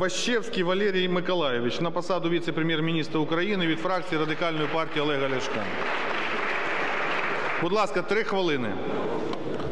Ващевський Валерій Миколайович на посаду віце-прем'єр-міністра України від фракції Радикальної партії Олега Ляшка. Будь ласка, три хвилини.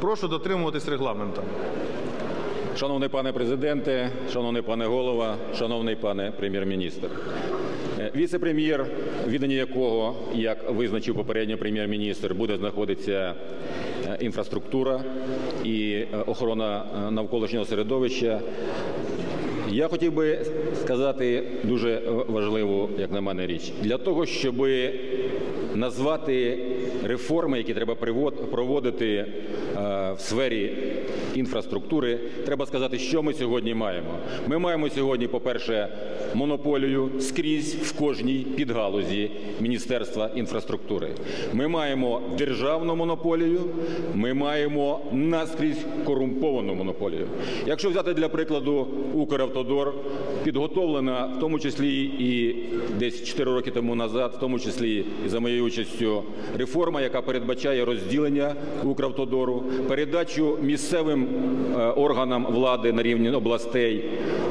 Прошу дотримуватись регламенту. Шановний пане президенте, шановний пане голова, шановний пане прем'єр-міністр. Е, Віце-прем'єр, відання якого, як визначив попередньо прем'єр-міністр, буде знаходитися е, інфраструктура і е, охорона навколишнього середовища. Я хотів би сказати дуже важливу, як на мене, річ. Для того, щоб назвати реформи, які треба проводити е, в сфері інфраструктури, треба сказати, що ми сьогодні маємо. Ми маємо сьогодні, по-перше, монополію скрізь в кожній підгалузі Міністерства інфраструктури. Ми маємо державну монополію, ми маємо наскрізь корумповану монополію. Якщо взяти для прикладу Укравтодор, підготовлена в тому числі і десь 4 роки тому назад, в тому числі і за моєю участю, реформа, яка передбачає розділення Укравтодору, передачу місцевим е, органам влади на рівні областей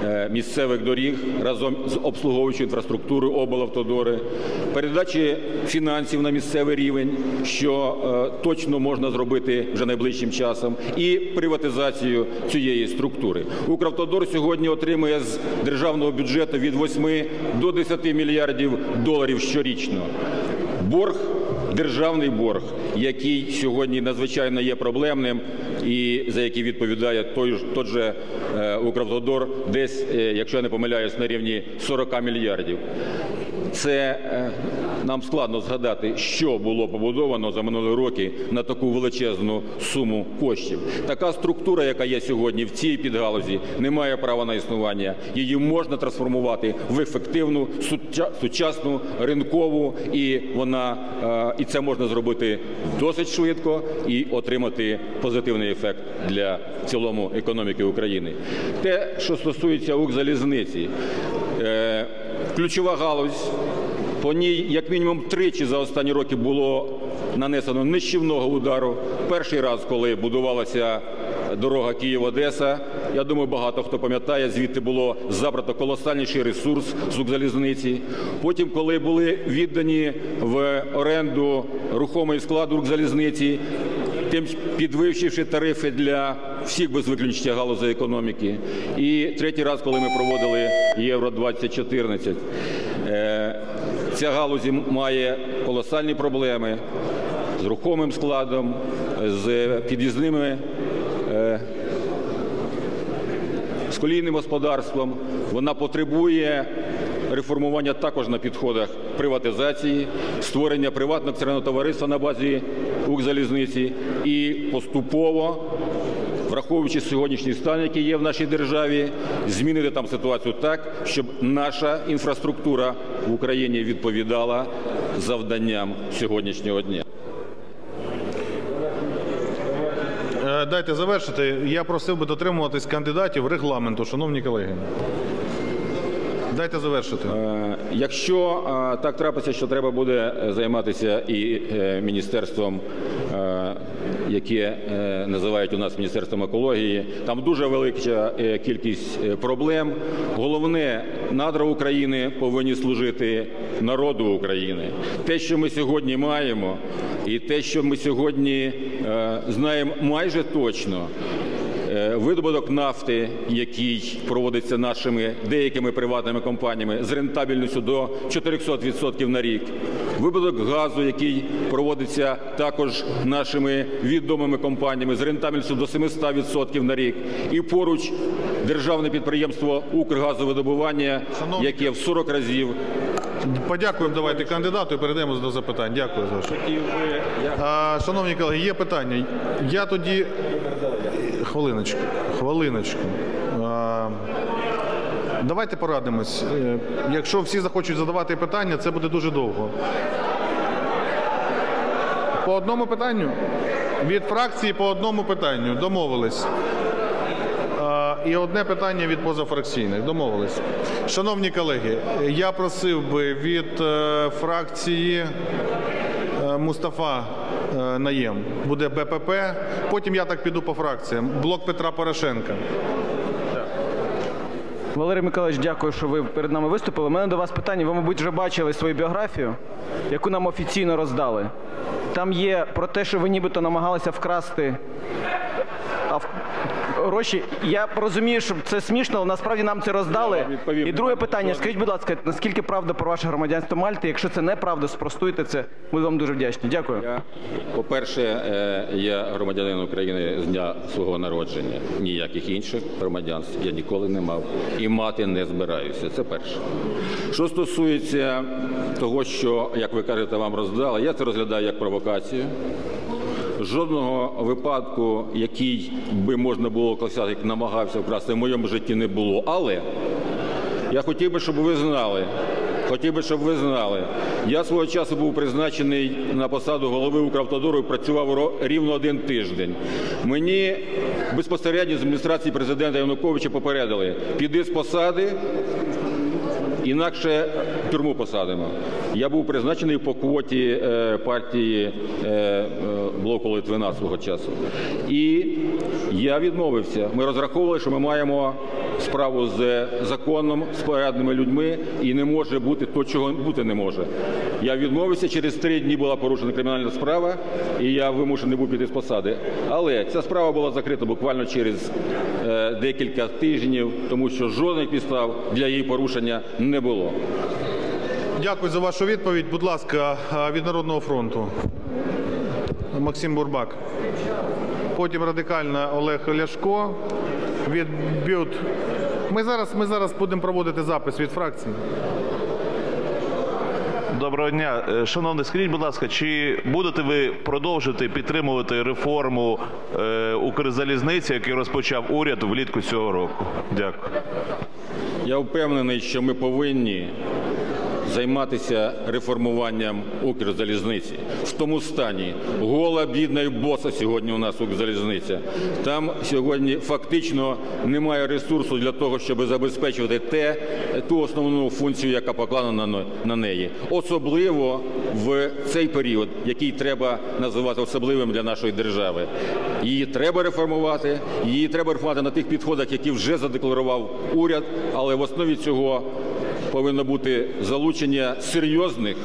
е, місцевих доріг разом з обслуговуючою інфраструктурою облавтодори, передачі фінансів на місцевий рівень, що е, точно можна зробити вже найближчим часом, і приватизацію цієї структури. Укравтодор сьогодні отримує з державного бюджету від 8 до 10 мільярдів доларів щорічно. Борг державний борг, який сьогодні надзвичайно є проблемним, і за який відповідає той ж тот же е, Укравтодор, десь, е, якщо я не помиляюсь, на рівні 40 мільярдів. Це е, нам складно згадати, що було побудовано за минулі роки на таку величезну суму коштів. Така структура, яка є сьогодні в цій підгалузі, не має права на існування. Її можна трансформувати в ефективну, сучасну, ринкову, і вона е, і це можна зробити досить швидко і отримати позитивний ефект для цілому економіки України. Те, що стосується Укрзалізниці, е, ключова галузь. По ній, як мінімум, тричі за останні роки було нанесено нищівного удару. Перший раз, коли будувалася дорога Київ-Одеса, я думаю, багато хто пам'ятає, звідти було забрато колосальніший ресурс з Укрзалізниці. Потім, коли були віддані в оренду рухомий склад Укрзалізниці, тим підвищивши тарифи для всіх без виключення галузей економіки. І третій раз, коли ми проводили Євро 2014 Е, Ця галузь має колосальні проблеми з рухомим складом, з під'їзними е, з колійним господарством. Вона потребує реформування також на підходах приватизації, створення приватного акціонерного товариства на базі Укрзалізниці і поступово. Враховуючи сьогоднішній стан, який є в нашій державі, змінити там ситуацію так, щоб наша інфраструктура в Україні відповідала завданням сьогоднішнього дня. Е, Дайте завершити. Я просив би дотримуватись кандидатів регламенту, шановні колеги. Дайте завершити. Е, Якщо е, так трапиться, що треба буде займатися і міністерством, яке називають у нас міністерством екології, там дуже велика е, кількість е, проблем. Головне, надра України повинні служити народу України. Те, що ми сьогодні маємо, і те, що ми сьогодні е, знаємо майже точно. Е, Видобуток нафти, який проводиться нашими деякими приватними компаніями з рентабельністю до 400% на рік. Видобуток газу, який проводиться також нашими відомими компаніями з рентабельністю до 700% на рік. І поруч державне підприємство Укргазовидобування, яке в 40 разів Подякуємо давайте кандидату і перейдемо до запитань. Дякую за А, шановні колеги, є питання. Я тоді. Хвилиночку. Хвилиночку. Давайте порадимось. Е, Якщо всі захочуть задавати питання, це буде дуже довго. По одному питанню? Від фракції по одному питанню. Домовились. І одне питання від позафракційних. Домовились. Шановні колеги, я просив би від е, фракції Мустафа е, Наєм буде БПП. Потім я так піду по фракціям. Блок Петра Порошенка. Валерій Миколаївич, дякую, що ви перед нами виступили. У мене до вас питання. Ви, мабуть, вже бачили свою біографію, яку нам офіційно роздали. Там є про те, що ви нібито намагалися вкрасти гроші. Я розумію, що це смішно, але насправді нам це роздали. Відповім. І друге питання. Скажіть, будь ласка, наскільки правда про ваше громадянство Мальти? Якщо це неправда, спростуйте це. Ми вам дуже вдячні. Дякую. Я, по-перше, е, я громадянин України з дня свого народження. Ніяких інших громадянств я ніколи не мав і мати не збираюся. Це перше. Що стосується того, що, як ви кажете, вам роздали, я це розглядаю як провокацію. Жодного випадку, який би можна було класати, як намагався вкрасти, в моєму житті не було. Але я хотів би, щоб ви знали. Хотів би, щоб ви знали. Я свого часу був призначений на посаду голови Укравтодору і працював рівно один тиждень. Мені безпосередньо з адміністрації президента Януковича попередили: піди з посади, інакше тюрму посадимо. Я був призначений по квоті е, партії е, е, блоку Литвина свого часу. І я відмовився. Ми розраховували, що ми маємо справу з законом, з порядними людьми, і не може бути то, чого бути не може. Я відмовився. Через три дні була порушена кримінальна справа, і я вимушений був піти з посади. Але ця справа була закрита буквально через декілька тижнів, тому що жодних підстав для її порушення не було. Дякую за вашу відповідь. Будь ласка, від Народного фронту. Максим Бурбак. Потім радикальна Олег Ляшко. Від БЮТ. Ми зараз, ми зараз будемо проводити запис від фракції. Доброго дня. Е, Шановний, скажіть, будь ласка, чи будете ви продовжувати підтримувати реформу е, Укрзалізниці, яку розпочав уряд влітку цього року? Дякую. Я впевнений, що ми повинні займатися реформуванням Укрзалізниці. В тому стані гола, бідна і боса сьогодні у нас Укрзалізниця. Там сьогодні фактично немає ресурсу для того, щоб забезпечувати те, ту основну функцію, яка покладена на- неї. Особливо в цей період, який треба називати особливим для нашої держави. Її треба реформувати, її треба реформувати на тих підходах, які вже задекларував уряд, але в основі цього повинно бути залучення серйозних,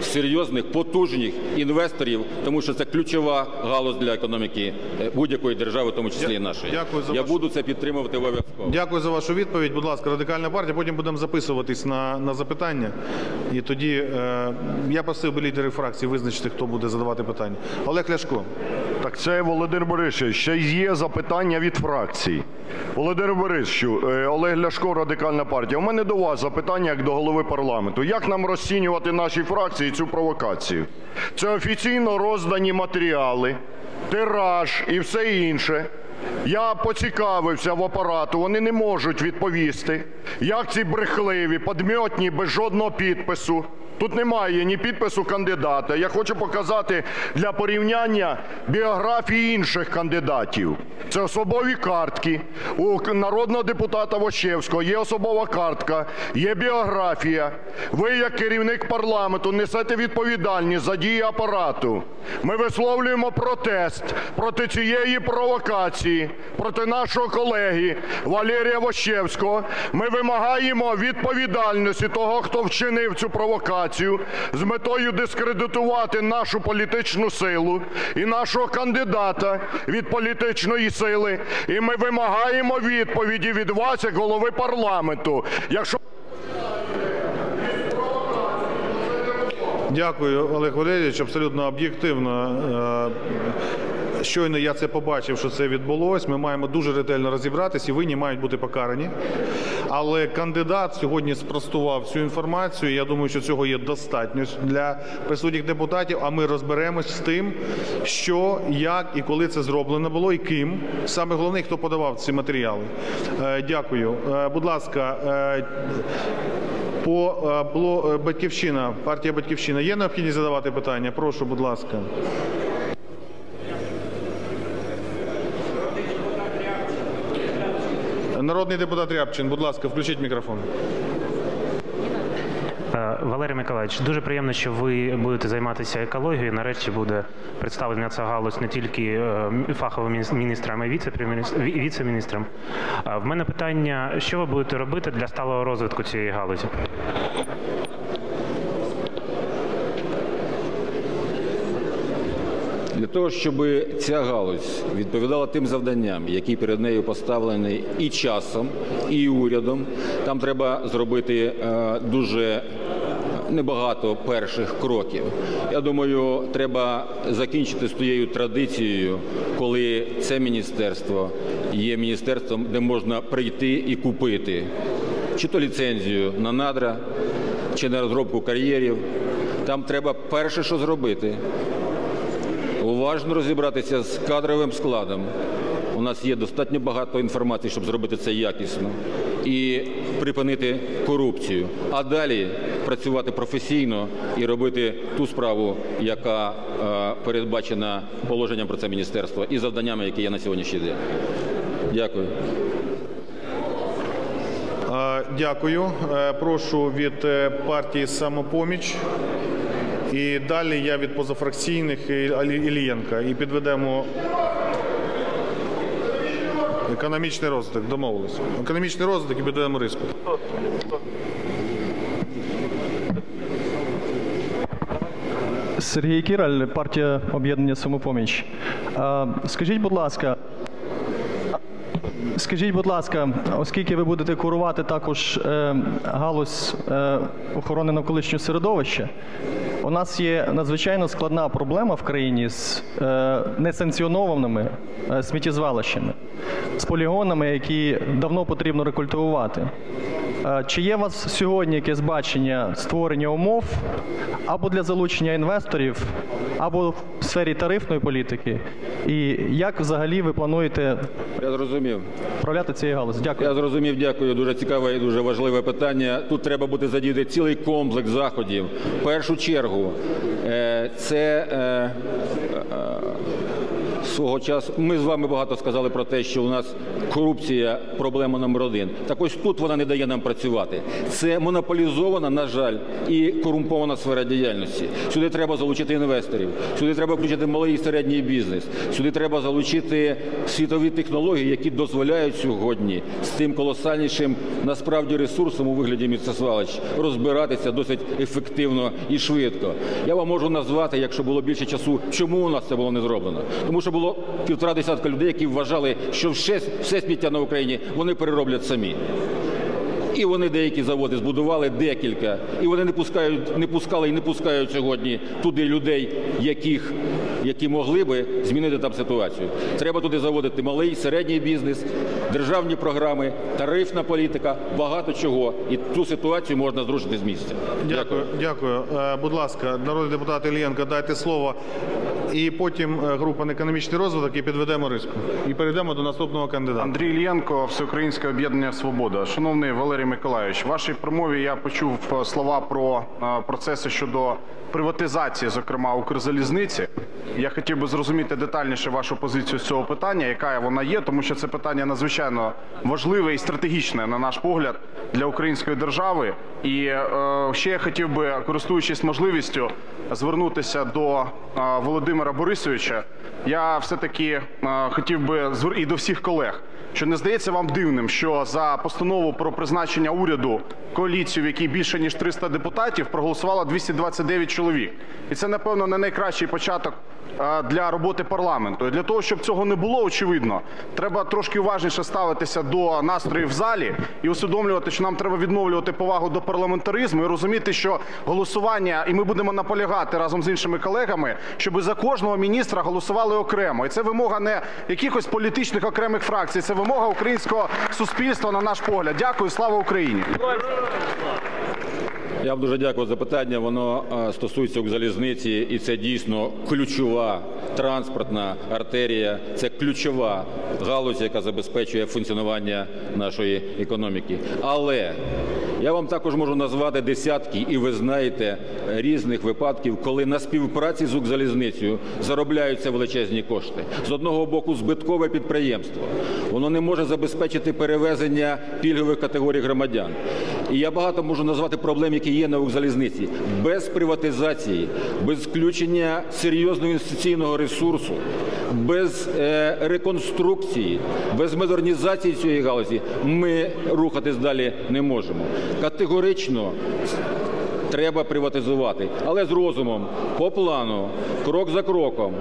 серйозних, потужних інвесторів, тому що це ключова галузь для економіки е, будь-якої держави, в тому числі і нашої. Дякую за Я вашу- буду це підтримувати обов'язково. Дякую за вашу відповідь. Будь ласка, радикальна партія. Потім будемо записуватись на, на запитання. І тоді е, я просив би лідерів фракції визначити, хто буде задавати питання. Олег Ляшко. Так це Володимир Борисович. Ще є запитання від фракції. Володимир Борисовичу, е, Олег Ляшко, Радикальна партія. У мене до вас запитання як до голови парламенту. Як нам розцінювати нашій фракції цю провокацію? Це офіційно роздані матеріали, тираж і все інше. Я поцікавився в апарату, вони не можуть відповісти, як ці брехливі, подмьотні, без жодного підпису. Тут немає ні підпису кандидата. Я хочу показати для порівняння біографії інших кандидатів. Це особові картки. У народного депутата Вощевського є особова картка, є біографія. Ви, як керівник парламенту, несете відповідальність за дії апарату. Ми висловлюємо протест проти цієї провокації, проти нашого колеги Валерія Вощевського. Ми вимагаємо відповідальності того, хто вчинив цю провокацію з метою дискредитувати нашу політичну силу і нашого кандидата від політичної сили. І ми вимагаємо відповіді від вас, як голови парламенту. Якщо Дякую, Олег Валерійович. Абсолютно об'єктивно. Щойно я це побачив, що це відбулось. Ми маємо дуже ретельно розібратись, і винні мають бути покарані. Але кандидат сьогодні спростував цю інформацію. Я думаю, що цього є достатньо для присутніх депутатів. А ми розберемось з тим, що, як і коли це зроблено було, і ким. Саме головне, хто подавав ці матеріали. Е, Дякую. Е, Будь ласка. е, по Батьківщина, партія Батьківщина. Є необхідність задавати питання? Прошу, будь ласка. Народний депутат Рябчин, будь ласка, включіть мікрофон. Е, Валерій Миколаївич, дуже приємно, що ви будете займатися екологією. Нарешті буде представлена ця галузь не тільки е, фаховим мініс- міністрам, а й віце-міністрам. Е, В мене питання: що ви будете робити для сталого розвитку цієї галузі? Для того, щоб ця галузь відповідала тим завданням, які перед нею поставлені і часом, і урядом, там треба зробити е, дуже небагато перших кроків. Я думаю, треба закінчити з тією традицією, коли це міністерство є міністерством, де можна прийти і купити чи то ліцензію на надра, чи на розробку кар'єрів. Там треба перше, що зробити, уважно розібратися з кадровим складом. У нас є достатньо багато інформації, щоб зробити це якісно і припинити корупцію. А далі працювати професійно і робити ту справу, яка е, передбачена положенням про це міністерство і завданнями, які є на сьогоднішній день. Дякую. Е, Дякую. Е, Прошу від партії «Самопоміч». І далі я від позафракційних Ілієнка. І підведемо економічний розвиток. Домовились. Економічний розвиток і підведемо риску. Сергій Кіраль, партія об'єднання самопоміч. Скажіть, будь ласка, скажіть, будь ласка, оскільки ви будете курувати також е, галузь е, охорони навколишнього середовища, у нас є надзвичайно складна проблема в країні з е, несанкціонованими е, сміттєзвалищами, з полігонами, які давно потрібно рекультивувати. Е, Чи є у вас сьогодні якесь бачення створення умов або для залучення інвесторів, або в сфері тарифної політики? І як взагалі ви плануєте Я зрозумів. управляти цією галузі? Дякую. Я зрозумів, дякую. Дуже цікаве і дуже важливе питання. Тут треба буде задіяти цілий комплекс заходів. В першу чергу, е, це е, свого часу. Ми з вами багато сказали про те, що у нас корупція проблема номер один. Так ось тут вона не дає нам працювати. Це монополізована, на жаль, і корумпована сфера діяльності. Сюди треба залучити інвесторів, сюди треба включити малий і середній бізнес, сюди треба залучити світові технології, які дозволяють сьогодні з тим колосальнішим насправді ресурсом у вигляді місцесвалищ розбиратися досить ефективно і швидко. Я вам можу назвати, якщо було більше часу, чому у нас це було не зроблено. Тому що було півтора десятка людей, які вважали, що все, все сміття на Україні вони перероблять самі. І вони деякі заводи збудували декілька, і вони не пускають, не пускали і не пускають сьогодні туди людей, яких які могли би змінити там ситуацію. Треба туди заводити малий, середній бізнес, державні програми, тарифна політика, багато чого. І ту ситуацію можна зрушити з місця. Дякую. Дякую. Е, Будь ласка, народний депутат Ілієнко, дайте слово. І потім е, група на економічний розвиток і підведемо риску. І перейдемо до наступного кандидата. Андрій Ільєнко, Всеукраїнське об'єднання Свобода. Шановний Валерій Миколайович, в вашій промові я почув е, слова про процеси щодо приватизації, зокрема Укрзалізниці. Я хотів би зрозуміти детальніше вашу позицію з цього питання, яка вона є, тому що це питання надзвичайно важливе і стратегічне, на наш погляд, для української держави. І е, ще я хотів би, користуючись можливістю, звернутися до е, Володимира Борисовича. Я все-таки е, хотів би і до всіх колег. Що не здається вам дивним, що за постанову про призначення уряду коаліцію, в якій більше ніж 300 депутатів, проголосувало 229 чоловік, і це напевно не найкращий початок е, для роботи парламенту. І для того, щоб цього не було, очевидно, треба трошки уважніше ставитися до настроїв в залі і усвідомлювати, що нам треба відновлювати повагу до парламентаризму і розуміти, що голосування, і ми будемо наполягати разом з іншими колегами, щоб за кожного міністра голосували окремо. І це вимога не якихось політичних окремих фракцій, це вимога українського суспільства, на наш погляд. Дякую, слава Україні. Я вам дуже дякую за питання. Воно е, стосується Укрзалізниці, і це дійсно ключова транспортна артерія. Це ключова галузь, яка забезпечує функціонування нашої економіки. Але Я вам також можу назвати десятки, і ви знаєте різних випадків, коли на співпраці з Укрзалізницею заробляються величезні кошти. З одного боку, збиткове підприємство. Воно не може забезпечити перевезення пільгових категорій громадян. І я багато можу назвати проблем, які є на Укрзалізниці. Без приватизації, без включення серйозного інвестиційного ресурсу, без е, реконструкції, без модернізації цієї галузі ми рухатись далі не можемо. Категорично треба приватизувати, але з розумом, по плану, крок за кроком,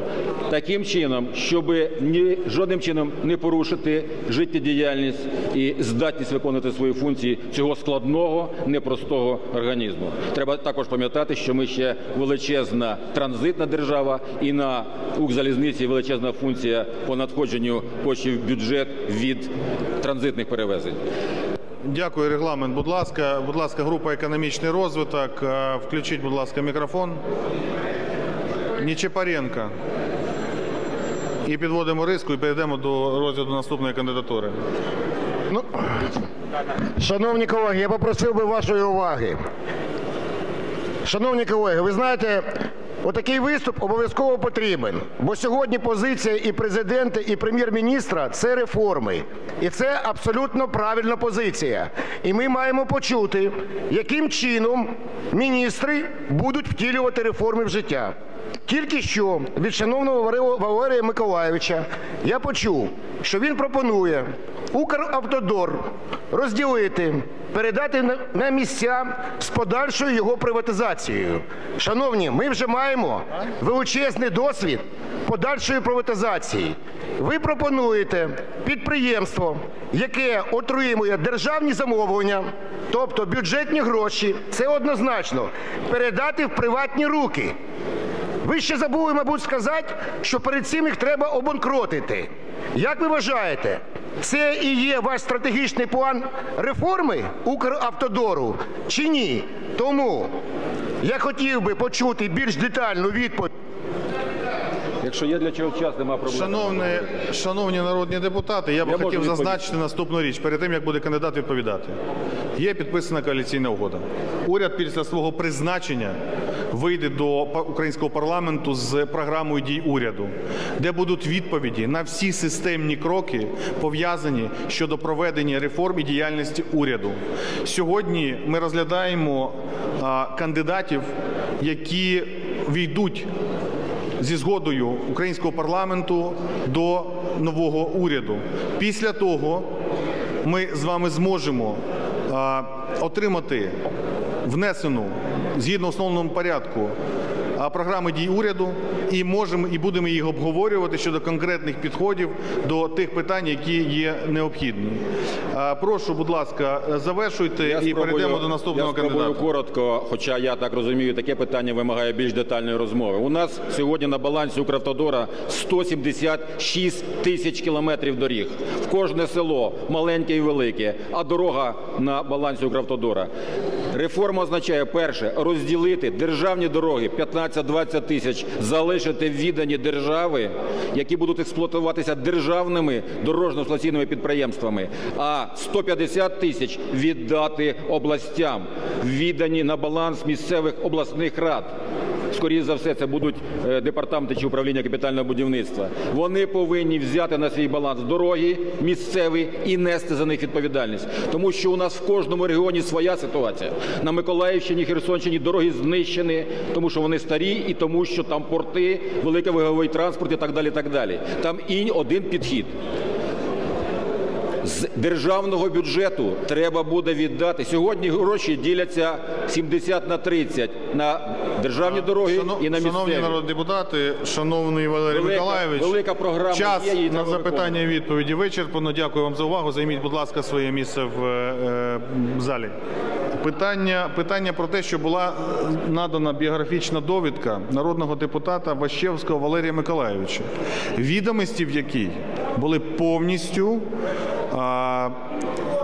таким чином, щоб ні жодним чином не порушити життєдіяльність і здатність виконувати свої функції цього складного, непростого організму. Треба також пам'ятати, що ми ще величезна транзитна держава, і на Укрзалізниці величезна функція по надходженню коштів в бюджет від транзитних перевезень. Дякую, регламент. Будь ласка, будь ласка, група економічний розвиток. Е, Включіть, будь ласка, мікрофон. Нічепаренка. І підводимо риску і перейдемо до розгляду наступної кандидатури. Ну, шановні колеги, я попросив би вашої уваги. Шановні колеги, ви знаєте, отакий виступ обов'язково потрібен, бо сьогодні позиція і президента, і прем'єр-міністра – це реформи. І це абсолютно правильна позиція. І ми маємо почути, яким чином міністри будуть втілювати реформи в життя. Тільки що від шановного Валерія- Миколайовича я почув, що він пропонує Укравтодор розділити, передати на місця з подальшою його приватизацією. Шановні, ми вже маємо величезний досвід подальшої приватизації. Ви пропонуєте підприємство, яке отримує державні замовлення, тобто бюджетні гроші, це однозначно, передати в приватні руки. Ви ще забули, мабуть, сказати, що перед цим їх треба обанкротити. Як ви вважаєте, це і є ваш стратегічний план реформи Укравтодору чи ні? Тому я хотів би почути більш детальну відповідь. Якщо є для чого час, нема проблем. Шановні, шановні народні депутати, я би Я можу хотів відповісти. зазначити наступну річ перед тим, як буде кандидат відповідати. Є підписана коаліційна угода. Уряд після свого призначення вийде до українського парламенту з програмою дій уряду, де будуть відповіді на всі системні кроки, пов'язані щодо проведення реформ і діяльності уряду. Сьогодні ми розглядаємо кандидатів, які війдуть зі згодою українського парламенту до нового уряду. Після того ми з вами зможемо отримати внесену згідно основному порядку програми дій уряду і можемо і будемо їх обговорювати щодо конкретних підходів до тих питань, які є необхідні. Прошу, будь ласка, завершуйте Я і спробую- перейдемо до наступного я спробую кандидата. коротко, хоча я так розумію, таке питання вимагає більш детальної розмови. У нас сьогодні на балансі Укравтодора 176 тисяч кілометрів доріг. В кожне село, маленьке і велике, а дорога на балансі Укравтодора. Реформа означає, перше, розділити державні дороги 15-20 тисяч, залишити віддані держави, які будуть експлуатуватися державними дорожньо-експлуатаційними підприємствами, а 150 тисяч віддати областям, віддані на баланс місцевих обласних рад. Скоріше за все, це будуть е, департаменти чи управління капітального будівництва. Вони повинні взяти на свій баланс дороги місцеві і нести за них відповідальність. Тому що у нас в кожному регіоні своя ситуація. На Миколаївщині, Херсонщині дороги знищені, тому що вони старі і тому, що там порти, великоваговий транспорт і так далі. Так далі. Там і один підхід. З державного бюджету треба буде віддати. Сьогодні гроші діляться 70 на 30 на державні дороги Шано- і на Шановні народні депутати, шановний Валерій Велика- Миколайович, велика програма час є, її на запитання і відповіді вичерпано. Дякую вам за увагу. Займіть, будь ласка, своє місце в е, в залі. Питання, питання про те, що була надана біографічна довідка народного депутата Ващевського Валерія Миколайовича, відомості в якій були повністю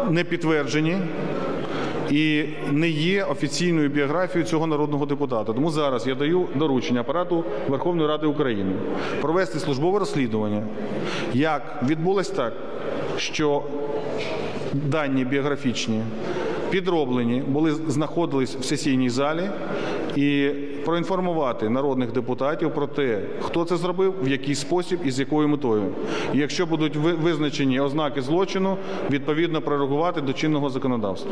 не підтверджені і не є офіційною біографією цього народного депутата. Тому зараз я даю доручення апарату Верховної Ради України провести службове розслідування, як відбулось так, що дані біографічні підроблені, були знаходились в сесійній залі і проінформувати народних депутатів про те, хто це зробив, в який спосіб і з якою метою. І якщо будуть ви- визначені ознаки злочину, відповідно прореагувати до чинного законодавства.